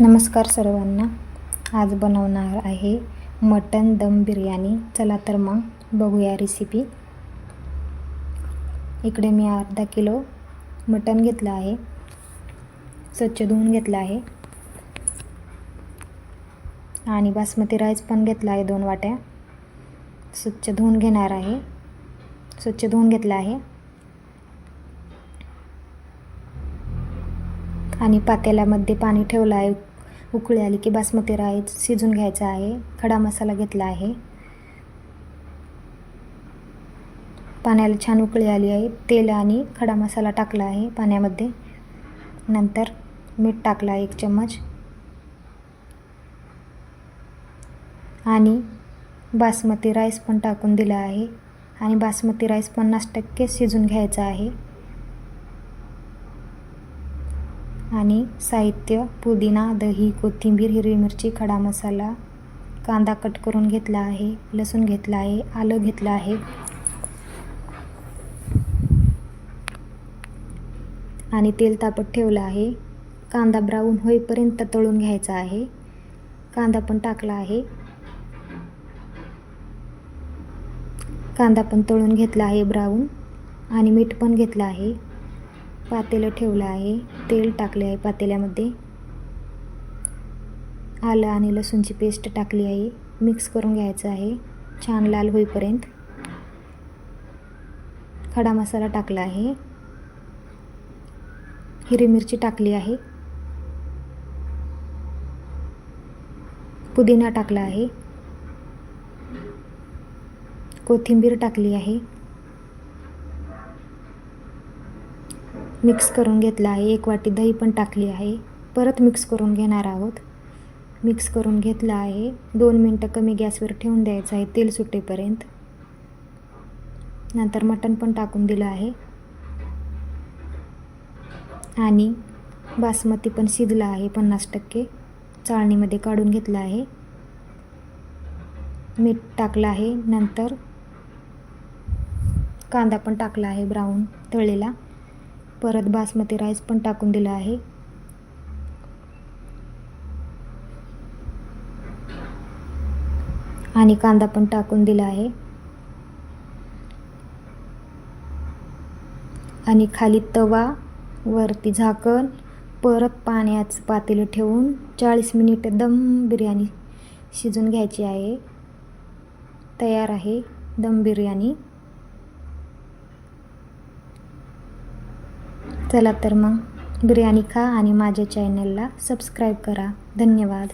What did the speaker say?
नमस्कार सर्वांना. आज बनवणार आहे मटन दम बिर्याणी. चला तर मग बघूया रेसिपी इकडे मी अर्धा किलो मटन घेतलं आहे. स्वच्छ धुवून घेतलं आहे. आणि बासमती राईस पण घेतला आहे दोन वाट्या. स्वच्छ धुवून घेणार आहे. स्वच्छ धुवून घेतलं आहे. आणि पातेल्यामध्ये पाणी ठेवलं आहे. उकळी आली की बासमती राईस शिजून घ्यायचा आहे. खडा मसाला घेतला आहे. पाण्याला छान उकळी आली आहे. तेल आणि खडा मसाला टाकला आहे पाण्यामध्ये. नंतर मीठ टाकला आहे एक चम्मच. आणि बासमती राईस पण टाकून दिला आहे. आणि बासमती राईस पन्नास टक्के शिजून घ्यायचा आहे. आणि साहित्य पुदिना दही कोथिंबीर हिरवी मिरची खडा मसाला कांदा कट करून घेतला आहे लसूण घेतला आहे आलं घेतलं आहे. आणि तेल तापत ठेवलं आहे. कांदा ब्राऊन होईपर्यंत तळून घ्यायचा आहे. कांदा पण टाकला आहे. कांदा पण तळून घेतला आहे ब्राऊन आणि मीठ पण घेतलं आहे. पातेलं ठेवलं आहे. तेल टाकले आहे पातेल्यामध्ये. आलं आणि लसूणची पेस्ट टाकली आहे. मिक्स करून घ्यायचं आहे. छान लाल होईपर्यंत. खडा मसाला टाकला आहे. हिरवी मिरची टाकली आहे. पुदिना टाकला आहे. कोथिंबीर टाकली आहे. मिक्स करून घेतला आहे. एक वाटी दही पण टाकली आहे. परत मिक्स करून घेणार आहोत. मिक्स करून घेतलं आहे. दोन मिनटं कमी गॅसवर ठेवून द्यायचं आहे. तेल सुटेपर्यंत. नंतर मटण पण टाकून दिलं आहे. आणि बासमती पण शिजला आहे. पन्नास टक्के. चाळणीमध्ये काढून घेतलं आहे. मीठ टाकलं आहे. नंतर कांदा पण टाकला आहे. ब्राऊन तळलेला. परत बासमती राईस पण टाकून दिला आहे. आणि कांदा पण टाकून दिला आहे. आणि खाली तवा वरती झाकण परत पाण्याचं पातेलं ठेवून चाळीस मिनिट दम बिर्याणी शिजून घ्यायची आहे. तयार आहे दम बिर्याणी. चला तर मग बिर्याणी खा आणि माझ्या चॅनलला सबस्क्राईब करा. धन्यवाद.